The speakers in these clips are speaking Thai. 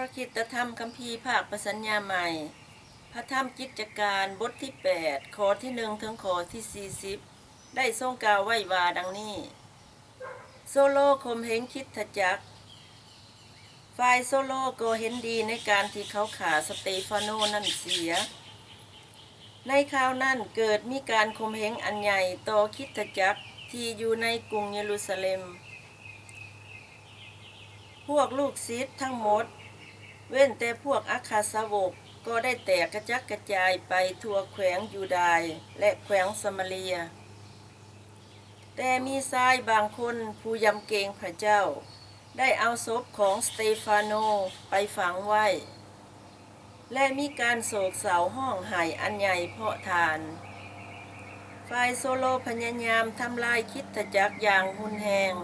ระคิตธรรมคัมภีร์ภาคประสัญญาใหม่ พระธรรมกิจการบทที่ 8 ข้อที่หนึ่งถึงข้อที่ 40 ได้ทรงกล่าวไว้ว่าดังนี้ โซโลคมเหงคิดทจักฝ่ายโซโลก็เห็นดีในการที่เขาขาสเตฟานโนนั่นเสีย ในคราวนั้นเกิดมีการคมเหงอันใหญ่ต่อคิดทจักที่อยู่ในกรุงเยรูซาเล็ม พวกลูกศิษย์ทั้งหมด เว้นแต่พวกอาคาสาวกก็ได้แตกกระจัดกระจายไปทั่วแขวงยูดาห์และแขวงสมาเรีย แต่มีชายบางคนผู้ยำเกรงพระเจ้า ได้เอาศพของสเตฟานโนไปฝังไว้ และมีการโศกเศร้าห้องไห้อันใหญ่เพาะทานฝ่ายโซโลพยายามทำลายคิดจักอย่างหุนแหง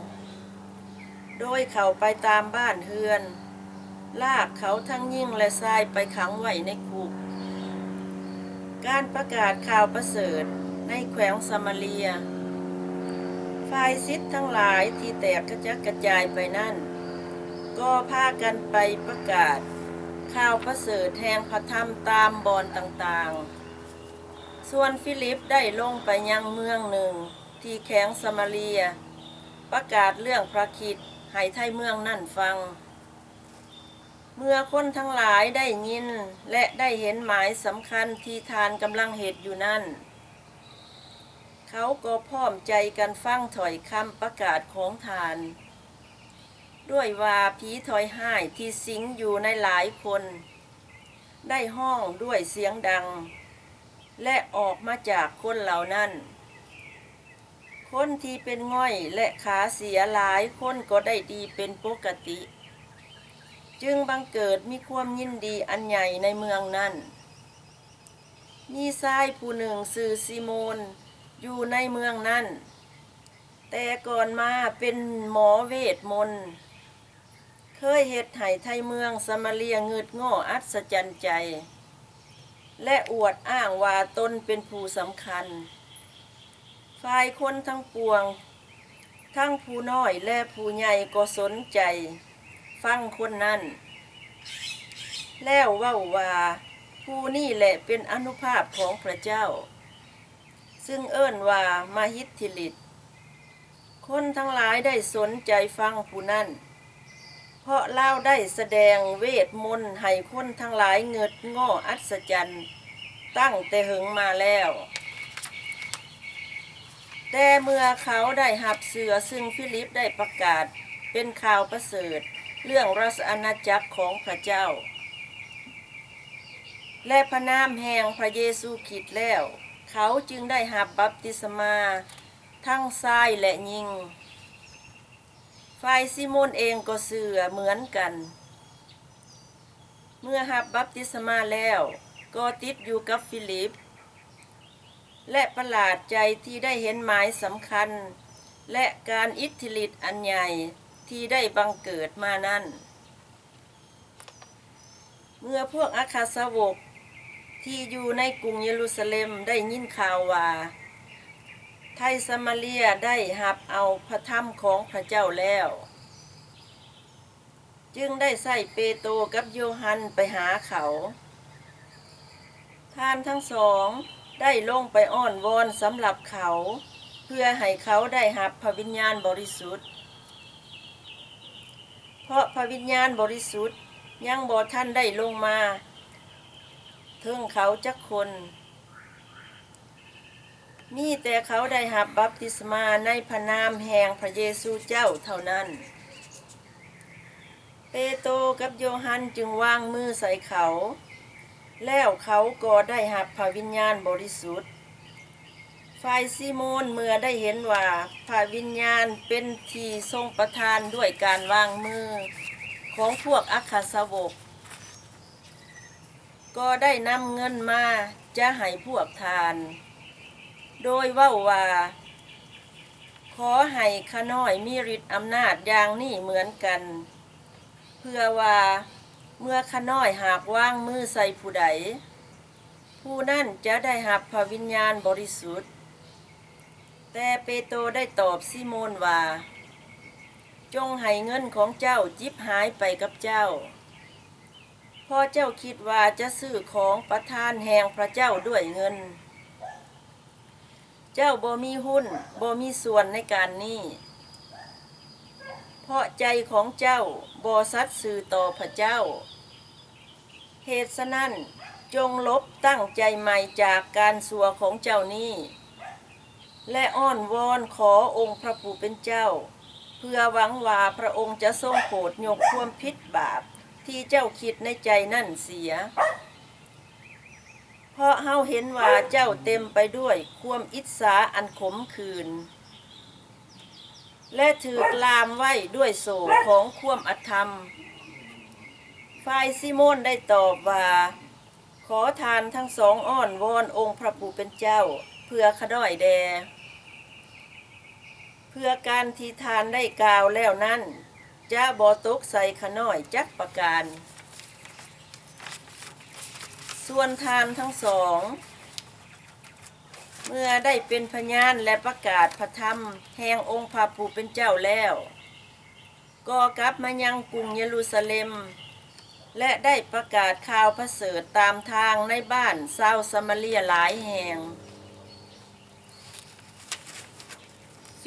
โดยเข้าไปตามบ้านเฮือน ลากเขาทั้งยิ่งและทรายไปขังไว้ในคุก การประกาศข่าวประเสริฐในแขวงสมาเรีย ฝ่ายซิดทั้งหลายที่แตกกระจัดกระจายไปนั่น ก็พากันไปประกาศข่าวประเสริฐแห่งพระธรรมตามบอนต่างๆ ส่วนฟิลิปได้ลงไปยังเมืองหนึ่งที่แข้งสมาเรีย ประกาศเรื่องพระคิดให้ไทยเมืองนั่นฟัง เมื่อคนทั้งหลายได้ยินและได้เห็นหมายสำคัญที่ทานกำลังเหตุอยู่นั่น เขาก็พร้อมใจกันฟังถอยคำประกาศของทาน ด้วยว่าผีถอยห้ายที่สิงอยู่ในหลายคน ได้ห้องด้วยเสียงดัง และออกมาจากคนเหล่านั้น คนที่เป็นง่อยและขาเสียหลายคนก็ได้ดีเป็นปกติ จึงบังเกิดมีความยินดีอันใหญ่ในเมืองนั้น มีชายผู้หนึ่งชื่อซิโมนอยู่ในเมืองนั้น แต่ก่อนมาเป็นหมอเวทมนต์เคยเหตุไห้ไทยเมืองสมาเรียเงืดง่ออัศจรรย์ใจ และอวดอ้างว่าตนเป็นผู้สำคัญ ฝ่ายคนทั้งปวง ทั้งผู้น้อยและผู้ใหญ่ก็สนใจ ฟังคนนั้น แล้วว่าว่าผู้นี่แหละเป็นอนุภาพของพระเจ้า ซึ่งเอิ้นว่ามาฮิตทิลิต คนทั้งหลายได้สนใจฟังผู้นั้น เพราะเล่าได้แสดงเวทมนต์ให้คนทั้งหลายเงิดง่ออัศจรรย์ตั้งแต่หึงมาแล้ว แต่เมื่อเขาได้หับเสือซึ่งฟิลิปได้ประกาศเป็นข่าวประเสริฐ เรื่องราชอาณาจักรของพระเจ้า และพระนามแห่งพระเยซูคริดแล้ว เขาจึงได้หับบัพติศมาทั้งซ้ายและยิงฝ่ายซิโมนเองก็เสือเหมือนกัน เมื่อหับบัพติศมาแล้วก็ติดอยู่กับฟิลิป และประหลาดใจที่ได้เห็นหมายสำคัญ และการอิทธิฤทธิ์อันใหญ่ ที่ได้บังเกิดมานั้น เมื่อพวกอาคาสาวกที่อยู่ในกรุงเยรูซาเล็มได้ยินข่าวว่า ไทยสมาเรียได้หับเอาพระธรรมของพระเจ้าแล้ว จึงได้ใส่เปโตรกับโยฮันไปหาเขา ท่านทั้งสองได้ลงไปอ้อนวอนสำหรับเขา เพื่อให้เขาได้หับพระวิญญาณบริสุทธิ์ เพราะพระวิญญาณบริสุทธิ์ยังบ่ท่านได้ลงมาถึงเขาจักคนมีแต่เขาได้หับบัพติศมาในพระนามแห่งพระเยซูเจ้าเท่านั้น เปโตกับโยฮันจึงวางมือใส่เขา แล้วเขาก็ได้หับพระวิญญาณบริสุทธิ์ ฝ่ายซิโมนเมื่อได้เห็นว่าพระวิญญาณเป็นที่ทรงประทานด้วยการวางมือของพวกอัคคสาวก ก็ได้นำเงินมาจะให้พวกทาน โดยว่าว่า ขอให้ขน้อยมีฤทธิ์อำนาจอย่างนี้เหมือนกัน เพื่อว่าเมื่อขน้อยหากว่างมือใส่ผู้ใด ผู้นั่นจะได้หับพระวิญญาณบริสุทธิ์ แต่เปโตรได้ตอบซิโมนว่า จงให้เงินของเจ้าจิบหายไปกับเจ้าพ่อเจ้าคิดว่าจะซื้อของประทานแห่งพระเจ้าด้วยเงิน เจ้าบ่มีหุ้นบ่มีส่วนในการนี้ เพราะใจของเจ้าบ่สัตย์สื่อต่อพระเจ้า เหตุฉะนั้นจงลบตั้งใจใหม่จากการสัวของเจ้านี้ และอ้อนวอนขอองค์พระผู้เป็นเจ้า เพื่อหวังว่าพระองค์จะทรงโปรดยกความผิดบาปที่เจ้าคิดในใจนั่นเสีย เพราะเฮาเห็นว่าเจ้าเต็มไปด้วยความอิจฉาอันขมขื่นและถือกลามไว้ด้วยโศกของความอธรรม ฝ่ายซิโมนได้ตอบว่า ขอทานทั้งสองอ้อนวอนองค์พระผู้เป็นเจ้า เพื่อขด้อยแด พื่อการที่ทานได้กล่าวแล้วนั้นจะบ่ตกใส่ขน้อยจักประการ ส่วนทานทั้งสอง เมื่อได้เป็นพยานและประกาศพระธรรมแห่งองค์พระผู้เป็นเจ้าแล้ว ก็กลับมายังกรุงเยรูซาเล็ม และได้ประกาศข่าวประเสริฐตามทางในบ้านเซาสมาเรียหลายแห่ง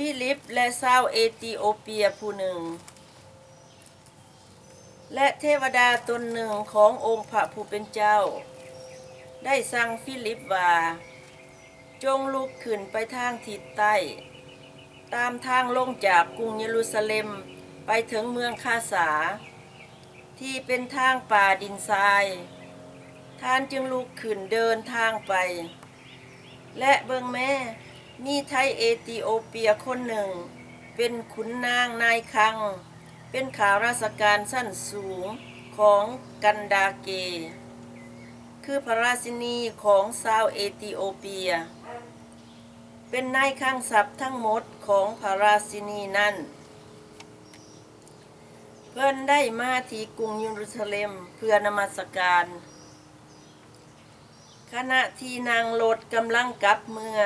ฟิลิปและซาวเอธิโอเปียผู้หนึ่ง และเทวดาตนหนึ่งขององค์พระผู้เป็นเจ้า ได้สั่งฟิลิปว่า จงลุกขึ้นไปทางทิศใต้ ตามทางลงจากกรุงเยรูซาเล็มไปถึงเมืองคาสา ที่เป็นทางป่าดินทราย ท่านจึงลุกขึ้นเดินทางไป และเบิงแม่ มีไทยเอธิโอเปียคนหนึ่ง เป็นขุนนางนายคัง เป็นข่าวราชการสั้นสูงของกันดาเก คือพระราชินีของซาวเอธิโอเปีย เป็นนายข้างศัพท์ทั้งหมดของพระราชินีนั้นเพื่อนได้มาที่กรุงเยรูซาเลมเพื่อนมัสการ ขณะที่นางโลดกำลังกลับเมือ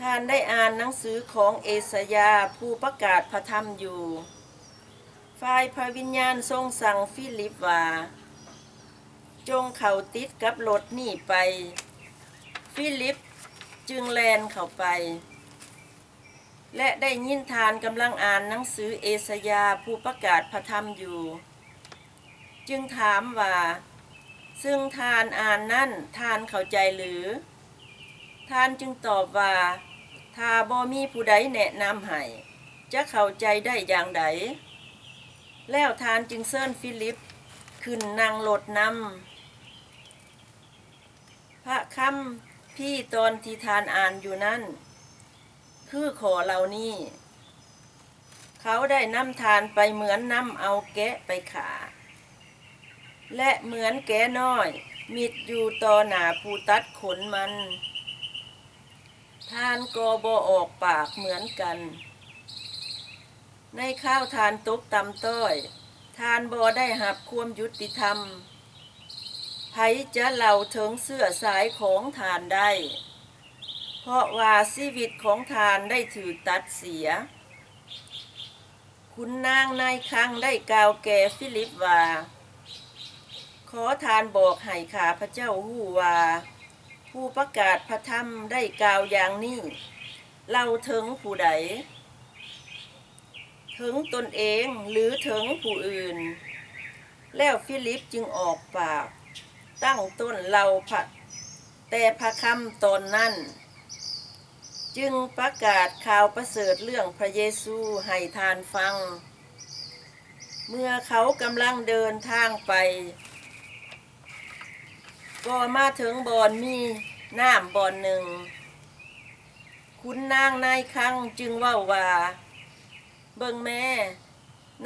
ท่านได้อ่านหนังสือของเอสยาผู้ประกาศพระธรรมอยู่ฝ่ายพระวิญญาณทรงสั่งฟิลิปว่า จงเข้าติดกับรถนี่ไป ฟิลิปจึงแลนเข้าไป และได้ยินทานกำลังอ่านหนังสือเอสยาผู้ประกาศพระธรรมอยู่ จึงถามว่า ซึ่งทานอ่านนั่นทานเข้าใจหรือ ท่านจึงตอบว่า ถ้าบ่มีผู้ใดแนะนำให้จะเข้าใจได้อย่างใดแล้วทานจึงเซิ้นฟิลิป ขึ้นนั่งรถนำพระคำพี่ตอนที่ทานอ่านอยู่นั่นคือขอเหล่านี้ เขาได้นำทานไปเหมือนนำเอาแกะไปขา และเหมือนแกะน้อย มิดอยู่ต่อหนาผู้ตัดขนมัน ทานก็บ่ออกปากเหมือนกัน ในข้าวทานตกตำต้อย ทานบ่ได้หับความยุติธรรมไผจะเล่าถึงเสื้อสายของทานได้ เพราะว่าชีวิตของทานได้ถือตัดเสีย คุณนางนายคังได้กล่าวแก่ฟิลิปว่า ขอทานบอกให้ข้าพระเจ้าหู้ว่า ผู้ประกาศพระธรรมได้กล่าวอย่างนี้เล่าถึงผู้ใด ถึงตนเองหรือถึงผู้อื่น แล้วฟิลิปจึงออกปาก ตั้งต้นเล่าพระแต่พระคำตนนั้น จึงประกาศข่าวประเสริฐเรื่องพระเยซูให้ทานฟัง เมื่อเขากำลังเดินทางไป ก็มาถึงบ่อนมีน้ำบ่อนหนึ่ง คุณนางนายคังจึงว่าว่า เบิ่งแม่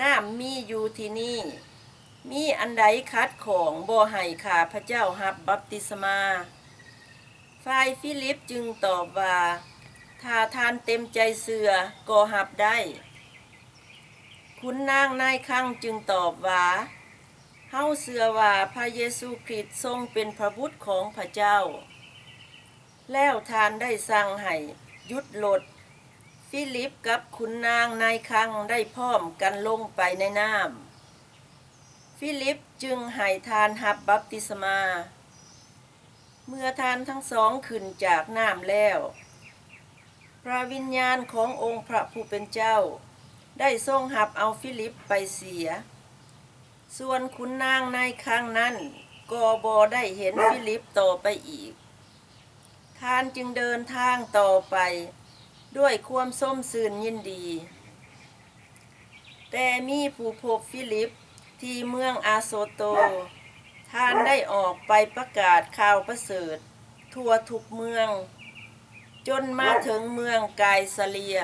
น้ำมีอยู่ที่นี่ มีอันใดคัดของบ่ให้ข้าพระเจ้าหับบัพติศมาฝ่ายฟิลิปจึงตอบว่าถ้าทานเต็มใจเสือก็หับได้ คุณนางนายคังจึงตอบว่า เฮาเสือว่าพระเยซูคริสต์ทรงเป็นพระบุตรของพระเจ้า แล้วทานได้สั่งให้ยุดรถฟิลิปกับคุณนางนายคังได้พร้อมกันลงไปในน้ำฟิลิปจึงให้ทานหับบัพติศมา เมื่อทานทั้งสองขึ้นจากน้ำแล้ว พระวิญญาณขององค์พระผู้เป็นเจ้า ได้ทรงหับเอาฟิลิปไปเสีย ส่วนคุณนางในครั้งนั้นก็บอได้เห็นฟิลิปต่อไปอีก ท่านจึงเดินทางต่อไปด้วยความส้มสื่นยินดี แต่มีผู้พบฟิลิปที่เมืองอาโซโต ท่านได้ออกไปประกาศข่าวประเสริฐ ทั่วทุกเมือง จนมาถึงเมืองไกซาเลีย